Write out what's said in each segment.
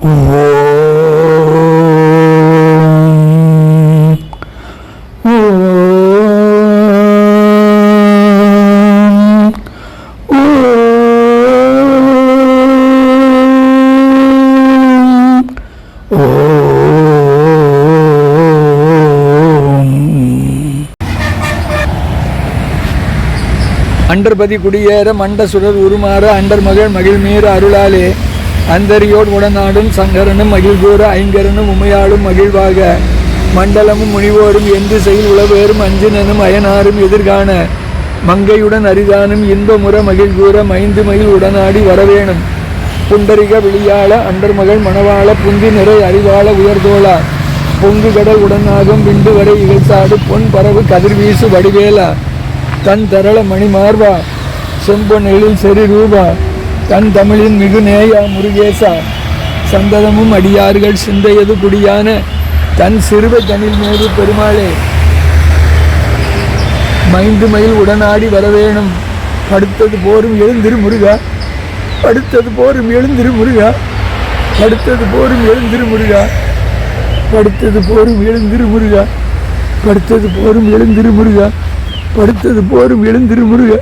அண்டர்பதி குடியேற மண்ட சுடர் உருமாற அண்டர் மகள் மகிழ்மீற அருளாலே. அந்தரியோடு உடனாடும் சங்கரனும் மகிழ்கூற ஐங்கரனும் உமையாளும் மகிழ்வாக. மண்டலமும் முனிவோரும் எந்த செயல் உளவேறும் அஞ்சினனும் அயனாரும் எதிர்காண. மங்கையுடன் அரிதானும் இன்பமுற மகிழ்கூற மைந்து மகிழ் உடனாடி வரவேணும். புண்டரிக விழியாள அண்டர்மகள் மணவாள புந்தி நிறை அறிவாள உயர்தோளா. பொங்கு கடல் உடனாகும் விண்டு வரை இகழ்சாடு பொன் பரவு கதிர்வீசு வடிவேலா. தன் தரள மணிமார்வா. செம்பொன் எழில் செறி ரூபா தன் தமிழின் மிகு நேயா முருகேசா சந்ததமும் அடியார்கள் சிந்தையது குடியான தன் சிறுவ தனில் மேது பெருமாளே. மைந்து மயில் உடனாடி வரவேணும். படுத்தது போரும் எழுந்திரு முருகா. படுத்தது போரும் எழுந்திரு முருகா. படுத்தது போரும் எழுந்திரு முருகா. படுத்தது போரும் எழுந்திரு முருகா. படுத்தது போரும் எழுந்திரு முருகா. படுத்தது போரும் எழுந்திரு முருகா.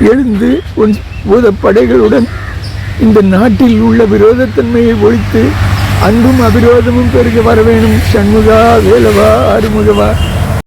எழுந்து உன் பூத படைகளுடன் இந்த நாட்டில் உள்ள விரோதத்தன்மையை ஒழித்து அன்பும் அபிரோதமும் பெருக வர வேணும். சண்முகா வேலவா அருமுகவா.